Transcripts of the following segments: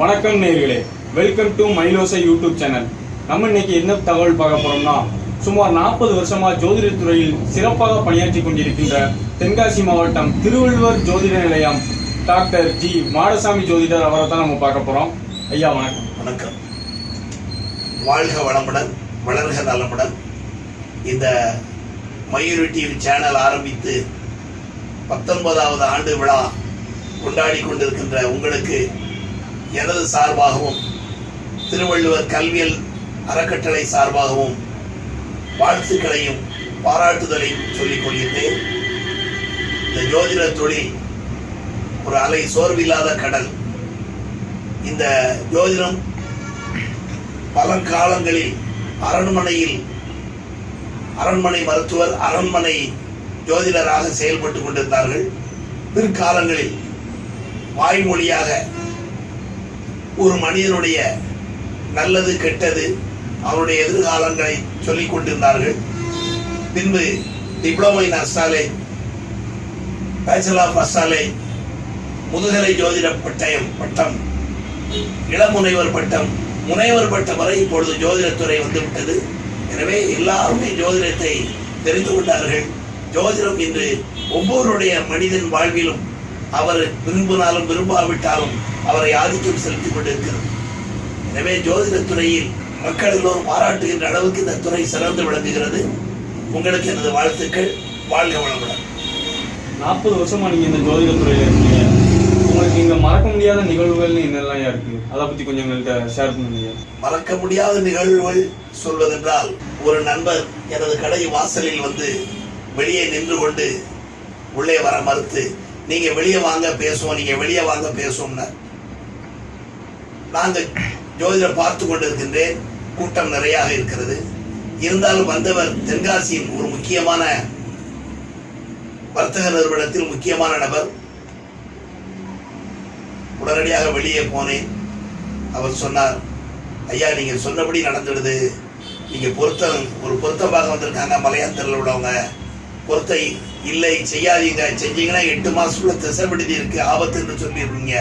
வணக்கம் நேர்களே. Welcome to மைலோசை YouTube channel நம்ம இன்னைக்கு என்ன தகவல் பார்க்க போறோம்னா சுமார் நாற்பது வருஷமா ஜோதிடத்துறையில் சிறப்பாக பணியாற்றி கொண்டிருக்கின்ற தென்காசி மாவட்டம் திருவள்ளுவர் ஜோதிட நிலையம். டாக்டர் ஜி மாடசாமி ஜோதிடர் அவரை தான் நம்ம பார்க்க போறோம். ஐயா வணக்கம். வணக்கம். வாழ்க வளமுடன் வளர்க நலமுடன். இந்த மயூரி டிவி சேனல் ஆரம்பித்து பத்தொன்பதாவது ஆண்டு விழா கொண்டாடி கொண்டிருக்கின்ற உங்களுக்கு எனது சார்பாகவும் திருவள்ளுவர் கல்வியல் அறக்கட்டளை சார்பாகவும் வாழ்த்துக்களையும் பாராட்டுதலையும் சொல்லிக் கொள்கின்றேன். இந்த ஜோதிட தொழில் ஒரு அலை சோர்வில்லாத கடல். இந்த ஜோதிடம் பழங்காலங்களில் அரண்மனையில் அரண்மனை மருத்துவர் அரண்மனை ஜோதிடராக செயல்பட்டு கொண்டிருந்தார்கள். பிற்காலங்களில் வாய்மொழியாக ஒரு மனிதனுடைய நல்லது கெட்டது அவருடைய எதிர்காலங்களை சொல்லிக் கொண்டிருந்தார்கள். பின்பு diploma in astrology bachelor of astrology முதுகலை ஜோதிட பட்டயம் பட்டம் இளமுனைவர் பட்டம் முனைவர் பட்டம் வரை இப்பொழுது ஜோதிடத்துறை வந்துவிட்டது. எனவே எல்லாருமே ஜோதிடத்தை தெரிந்து கொண்டார்கள். ஜோதிடம் இன்று ஒவ்வொருடைய மனிதன் வாழ்விலும் அவர் விரும்பினாலும் விரும்பாவிட்டாலும் அவரை ஆதிக்கம் செலுத்திக் கொண்டிருக்கிறது. எனவே ஜோதிடத்துறையில் மக்கள் எல்லோரும் பாராட்டுகின்ற அளவுக்கு இந்த துறை சிறந்து விளங்குகிறது. உங்களுக்கு எனது வாழ்த்துக்கள். வாழ்க வளமுடன். நாற்பது வருஷமா நீங்க இந்த ஜோதிட துறையில இருக்கீங்க. உங்களுக்கு இங்க மறக்க முடியாத நிகழ்வுகள் என்னெல்லாம் இருக்கு? அதை பத்தி கொஞ்சம் எங்கள்கிட்ட ஷேர் பண்ணுங்க. மறக்க முடியாத நிகழ்வுகள் சொல்வதென்றால் ஒரு நண்பர் எனது கடை வாசலில் வந்து வெளியே நின்று கொண்டு உள்ளே வர மறுத்து நீங்க வெளியே வாங்க பேசுவோம். நீங்க வெளியே வாங்க பேசுவோம்னார். நாங்கள் ஜோதிடர் பார்த்து கொண்டிருக்கின்றேன். கூட்டம் நிறையாக இருக்கிறது. இருந்தாலும் வந்தவர் தென்காசியின் ஒரு முக்கியமான வர்த்தக நிறுவனத்தில் முக்கியமான நபர். உடனடியாக வெளியே போனேன். அவர் சொன்னார் ஐயா நீங்கள் சொன்னபடி நடந்துடுது. நீங்கள் பொருத்தம் ஒரு பொருத்தம் பார்க்க வந்திருக்காங்க மலையாந்தரில் உள்ளவங்க. பொருத்தை இல்லை செய்யாதீங்க. செஞ்சீங்கன்னா எட்டு மாசத்துக்குள்ள திசைப்படுத்தி இருக்குது ஆபத்துன்னு சொல்லியிருக்கீங்க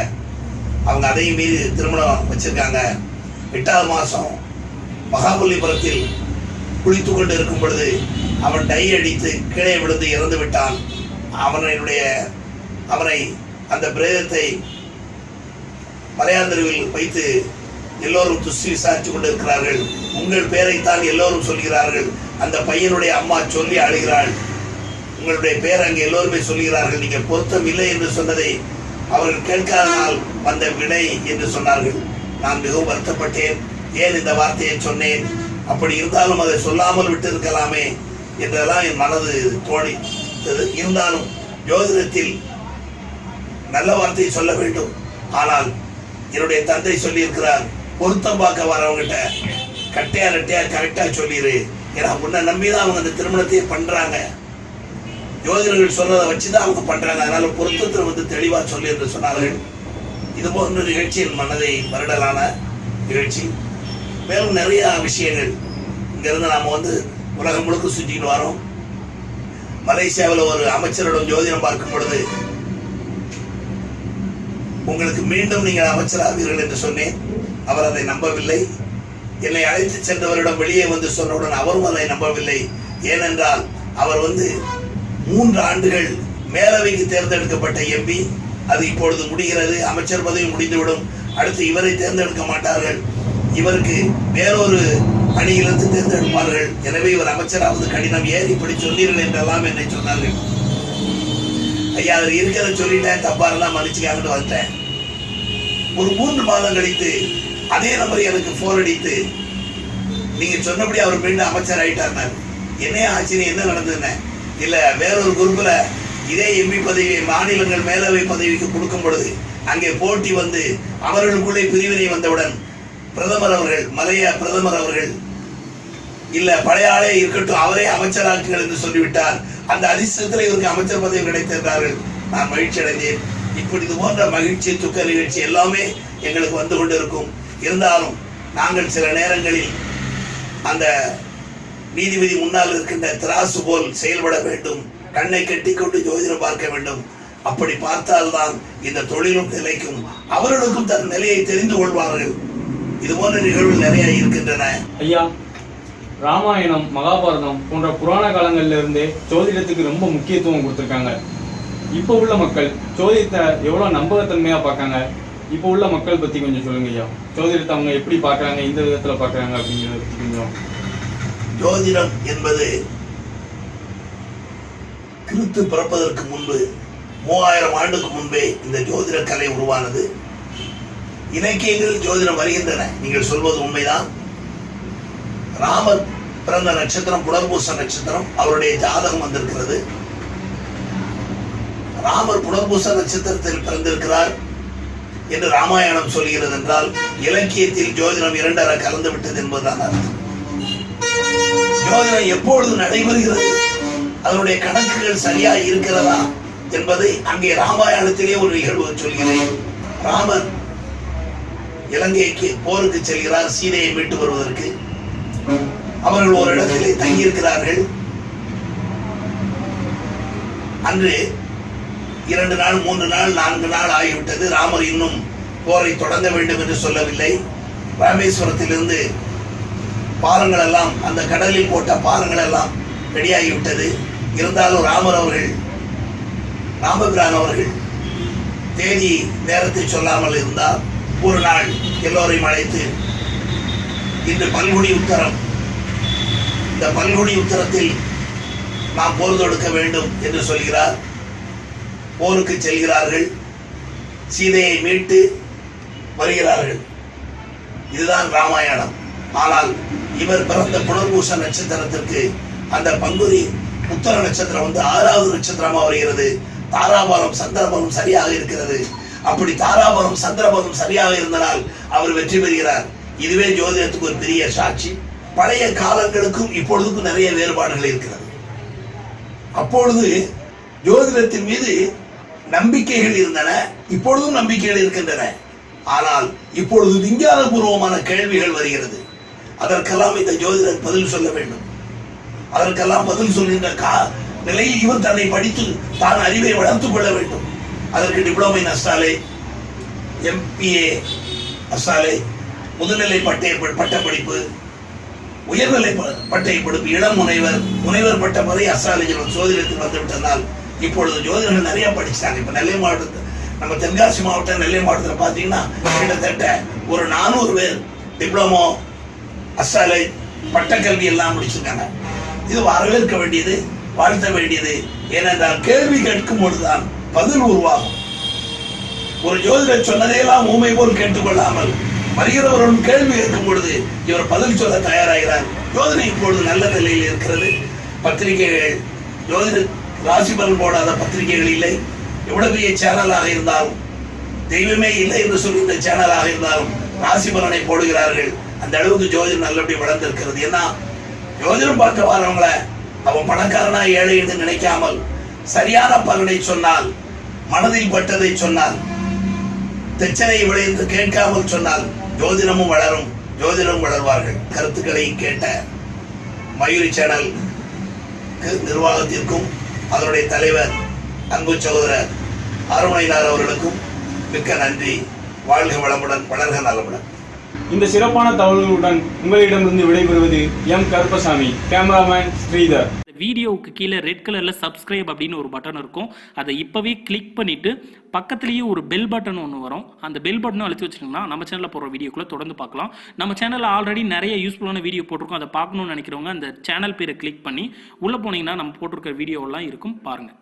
அவங்க அதையும் மீறி திருமணம் வச்சிருக்காங்க. எட்டாவது மாதம் மகாபலிபுரத்தில் குளித்து கொண்டு இருக்கும் பொழுது அவன் டை அடித்து கீழே விழுந்து இறந்து விட்டான். அவனுடைய அவனை அந்த பிரேதத்தை மலையாந்தருவில் வைத்து எல்லோரும் துஷ்டி கொண்டு இருக்கிறார்கள் உங்கள் பேரைத்தான் எல்லோரும் சொல்கிறார்கள். அந்த பையனுடைய அம்மா சொல்லி அழுகிறாள். உங்களுடைய பேர் அங்கே எல்லோருமே சொல்கிறார்கள். நீங்கள் பொருத்தம் இல்லை என்று சொன்னதை அவர்கள் கேட்காதனால் வந்த வினை என்று சொன்னார்கள். நான் மிகவும் வருத்தப்பட்டேன். ஏன் இந்த வார்த்தையை சொன்னேன்? அப்படி இருந்தாலும் அதை சொல்லாமல் விட்டிருக்கலாமே என்றெல்லாம் என் மனது தோணித்தது. இருந்தாலும் ஜோதிடத்தில் நல்ல வார்த்தையை சொல்ல வேண்டும். ஆனால் என்னுடைய தந்தை சொல்லியிருக்கிறார் பொருத்தம் பார்க்க வரவங்கிட்ட கட்டையா ரெட்டையா கரெக்டாக சொல்லிடு ஏன்னா முன்ன நம்பி தான் அவங்க அந்த திருமணத்தையே பண்ணுறாங்க ஜோதிடர்கள் சொன்னதை வச்சுதான் அவங்க பண்றாங்க. அதனால பொருத்தத்தில் வந்து தெளிவா சொல்லி என்று சொன்னார்கள். இது போன்ற நிகழ்ச்சியின் மனதை வருடலான நிகழ்ச்சி. மேலும் நிறைய விஷயங்கள். இங்கிருந்து நாம வந்து உலகம் முழுக்க சுற்றிட்டு வரோம். மலேசியாவில் ஒரு அமைச்சரிடம் ஜோதிடம் பார்க்கும் பொழுது உங்களுக்கு மீண்டும் நீங்கள் அமைச்சராவீர்கள் என்று சொன்னேன். அவர் அதை நம்பவில்லை. என்னை அழைத்து சென்றவரிடம் வெளியே வந்து சொன்னவுடன் அவரும் அதை நம்பவில்லை. ஏனென்றால் அவர் வந்து மூன்று ஆண்டுகள் மேலவைக்கு தேர்ந்தெடுக்கப்பட்ட எம்பி அது இப்பொழுது முடிகிறது. அமைச்சர் பதவி முடிந்துவிடும். அடுத்து இவரை தேர்ந்தெடுக்க மாட்டார்கள். இவருக்கு வேறொரு அணியிலிருந்து தேர்ந்தெடுப்பார்கள். எனவே இவர் அமைச்சராவது கடினம். ஏன் இப்படி சொன்னீர்கள் என்றெல்லாம் என்னை சொன்னார்கள். ஐயா அவர் இருக்கிறத சொல்லிட்டேன். தப்பாரெல்லாம் இருந்தா மன்னிச்சுக்காங்கன்னு வந்துட்டேன். ஒரு மூன்று மாதம் கழித்து அதே நபர் எனக்கு போன் அடித்து நீங்க சொன்னபடி அவர் மீண்டும் அமைச்சர் ஆயிட்டார் என்ன ஆச்சரியம் என்ன நடந்ததுன்னு? இல்லை வேறொரு குரூப்பில் இதே எம்பி பதவி மாநிலங்கள் மேலவை பதவிக்கு கொடுக்கும் பொழுது அங்கே போட்டி வந்து அவர்களுக்குள்ளே பிரிவினை வந்தவுடன் பிரதமர் அவர்கள் மலைய பிரதமர் அவர்கள் இல்ல பழைய ஆளே இருக்கட்டும் அவரே அமைச்சராக்குங்கள் என்று சொல்லிவிட்டார் அந்த அதிர்ஷ்டத்தில் இவருக்கு அமைச்சர் பதவி கிடைத்திருந்தார்கள். நான் மகிழ்ச்சி அடைந்தேன். இப்படி இது போன்ற மகிழ்ச்சி துக்க நிகழ்ச்சி எல்லாமே எங்களுக்கு வந்து கொண்டிருக்கும். இருந்தாலும் நாங்கள் சில நேரங்களில் அந்த நீதிபதி முன்னால் இருக்கின்ற திராசு போல் செயல்பட வேண்டும். கண்ணை கட்டிக்கொண்டு ஜோதிடம் பார்க்க வேண்டும். அப்படி பார்த்தால்தான் இந்த தொழிலும் நிலைக்கும். அவர்களுக்கும் தன் நிலையை தெரிந்து கொள்வார்கள். இது போன்ற நிகழ்வுகள் நிறைய இருக்கின்றன. ஐயா ராமாயணம் மகாபாரதம் போன்ற புராண காலங்கள்ல இருந்தே ஜோதிடத்துக்கு ரொம்ப முக்கியத்துவம் கொடுத்துருக்காங்க. இப்போ உள்ள மக்கள் ஜோதிடத்தை எவ்வளவு நம்பகத்தன்மையா பார்க்காங்க? இப்போ உள்ள மக்கள் பத்தி கொஞ்சம் சொல்லுங்க ஐயா. ஜோதிடத்தை அவங்க எப்படி பார்க்குறாங்க? இந்த விதத்துல பார்க்குறாங்க அப்படிங்கிறத கொஞ்சம் ஜோதிடம் என்பது கிறித்து பிறப்பதற்கு முன்பு மூவாயிரம் ஆண்டுக்கு முன்பே இந்த ஜோதிட கலை உருவானது. இலக்கியங்களில் ஜோதிடம் வருகின்றன. நீங்கள் சொல்வது உண்மைதான். ராமர் பிறந்த நட்சத்திரம் புனர்பூச நட்சத்திரம் அவருடைய ஜாதகம் வந்திருக்கிறது. ராமர் புனர்பூச நட்சத்திரத்தில் பிறந்திருக்கிறார் என்று ராமாயணம் சொல்கிறது என்றால் இலக்கியத்தில் ஜோதிடம் இரண்டர கலந்து விட்டது என்பதுதான் அர்த்தம். யோஜனை எப்பொழுது நடைபெறுகிறது? அதனுடைய கணக்குகள் சரியா இருக்கிறதா என்பதை அங்கே ராமாயணத்திலே ஒரு நிகழ்வு சொல்கிறேன். ராமன் இலங்கைக்கு போருக்கு செல்கிறார் சீதையை மீட்டு வருவதற்கு. அவர்கள் ஒரு இடத்திலே தங்கியிருக்கிறார்கள். அன்று இரண்டு நாள் மூன்று நாள் நான்கு நாள் ஆகிவிட்டது. ராமர் இன்னும் போரை தொடங்க வேண்டும் என்று சொல்லவில்லை. ராமேஸ்வரத்திலிருந்து பாலங்கள் எல்லாம் அந்த கடலில் போட்ட பாலங்கள் எல்லாம் ரெடியாகிவிட்டது. இருந்தாலும் ராமர் அவர்கள் ராமபிரான் அவர்கள் தேதி நேரத்தை சொல்லாமல் இருந்தால் ஒரு நாள் எல்லோரையும் அழைத்து இன்று பல்குடி உத்தரம். இந்த பல்குடி உத்தரத்தில் நாம் போர் தொடுக்க வேண்டும் என்று சொல்கிறார். போருக்கு செல்கிறார்கள். சீதையை மீட்டு வருகிறார்கள். இதுதான் ராமாயணம். ஆனால் இவர் பிறந்த புனர்பூச நட்சத்திரத்திற்கு அந்த பங்குரி உத்தர நட்சத்திரம் வந்து ஆறாவது நட்சத்திரமா வருகிறது. தாராபலம் சந்திரபலம் சரியாக இருக்கிறது. அப்படி தாராபலம் சந்திரபலம் சரியாக இருந்தனால் அவர் வெற்றி பெறுகிறார். இதுவே ஜோதிடத்துக்கு ஒரு பெரிய சாட்சி. பழைய காலங்களுக்கும் இப்பொழுதுக்கும் நிறைய வேறுபாடுகள் இருக்கிறது. அப்பொழுது ஜோதிடத்தின் மீது நம்பிக்கைகள் இருந்தன இப்பொழுதும் நம்பிக்கைகள் இருக்கின்றன. ஆனால் இப்பொழுது விஞ்ஞானபூர்வமான கேள்விகள் வருகிறது. அதற்கெல்லாம் இந்த ஜோதிடர் பதில் சொல்ல வேண்டும். அதற்கெல்லாம் பதில் சொல்கின்ற கா நிலையில் இவர் தன்னை படித்து தான் அறிவை வளர்த்துக் கொள்ள வேண்டும். அதற்கு டிப்ளமோ இன் அஸ்டாலே எம்பிஏ அஸ்டாலே முதுநிலை பட்டய பட்டப்படிப்பு உயர்நிலை ப- பட்டய படிப்பு இளம் முனைவர் முனைவர் பட்ட பதவி அஸ்ட்ராலஜியில் சோதிடத்தில் வந்துவிட்டதால் இப்பொழுது ஜோதிடர்கள் நிறைய படிச்சிட்டாங்க இப்போ நெல்லை மாவட்டத்தில் நம்ம தென்காசி மாவட்டம் நெல்லை மாவட்டத்தில் பார்த்தீங்கன்னா கிட்டத்தட்ட ஒரு நானூறு பேர் டிப்ளமோ அஸ்ட்ராலஜி பட்டக்கல்வி எல்லாம் முடிச்சிருக்காங்க. இது வரவேற்க வேண்டியது வாழ்த்த வேண்டியது. ஏனென்றால் கேள்வி கேட்கும் பொழுதுதான் பதில் உருவாகும். ஒரு ஜோதிடர் சொன்னதையெல்லாம் ஊமை போல் கேட்டுக்கொள்ளாமல் வருகிறவர்களும் கேள்வி கேட்கும் பொழுது இவர் பதில் சொல்ல தயாராகிறார். ஜோதிடம் இப்பொழுது நல்ல நிலையில் இருக்கிறது. பத்திரிகைகள் ஜோதிட ராசி பலன் போடாத பத்திரிகைகள் இல்லை. எவ்வளவு பெரிய சேனலாக இருந்தாலும் தெய்வமே இல்லை என்று சொல்கின்ற சேனலாக இருந்தாலும் ராசி பலனை போடுகிறார்கள். அந்த அளவுக்கு ஜோதிடம் நல்லபடி வளர்ந்திருக்கிறது. ஏன்னா ஜோதிடம் பார்க்க வரவங்கள அவன் பணக்காரனா ஏழை என்று நினைக்காமல் சரியான பலனை சொன்னால் மனதில் பட்டதை சொன்னால் தச்சனை விளைந்து கேட்காமல் சொன்னால் ஜோதிடமும் வளரும் ஜோதிடம் வளர்வார்கள். கருத்துக்களை கேட்ட மயூரி சேனல் நிர்வாகத்திற்கும் அதனுடைய தலைவர் அன்பு சகோதரர் அருணைனார் அவர்களுக்கும் மிக்க நன்றி. வாழ்க வளமுடன் வளர்க நலமுடன். இந்த சிறப்பான தகவல்களுடன் உங்களிடமிருந்து விடைபெறுவது எம் கருப்பசாமி கேமராமேன் ஸ்ரீதர். இந்த வீடியோவுக்கு கீழே ரெட் கலரில் சப்ஸ்கிரைப் அப்படின்னு ஒரு பட்டன் இருக்கும். அதை இப்போவே கிளிக் பண்ணிவிட்டு பக்கத்துலேயே ஒரு பெல் பட்டன் ஒன்று வரும். அந்த பெல் பட்டனும் அழுத்தி வச்சிட்டிங்கன்னா நம்ம சேனலில் போடுற வீடியோக்குள்ளே தொடர்ந்து பார்க்கலாம். நம்ம சேனலில் ஆல்ரெடி நிறைய யூஸ்ஃபுல்லான வீடியோ போட்டிருக்கோம். அதை பார்க்கணும்னு நினைக்கிறவங்க அந்த சேனல் பேரை கிளிக் பண்ணி உள்ளே போனீங்கன்னா நம்ம போட்டிருக்க வீடியோவெல்லாம் இருக்கும். பாருங்கள்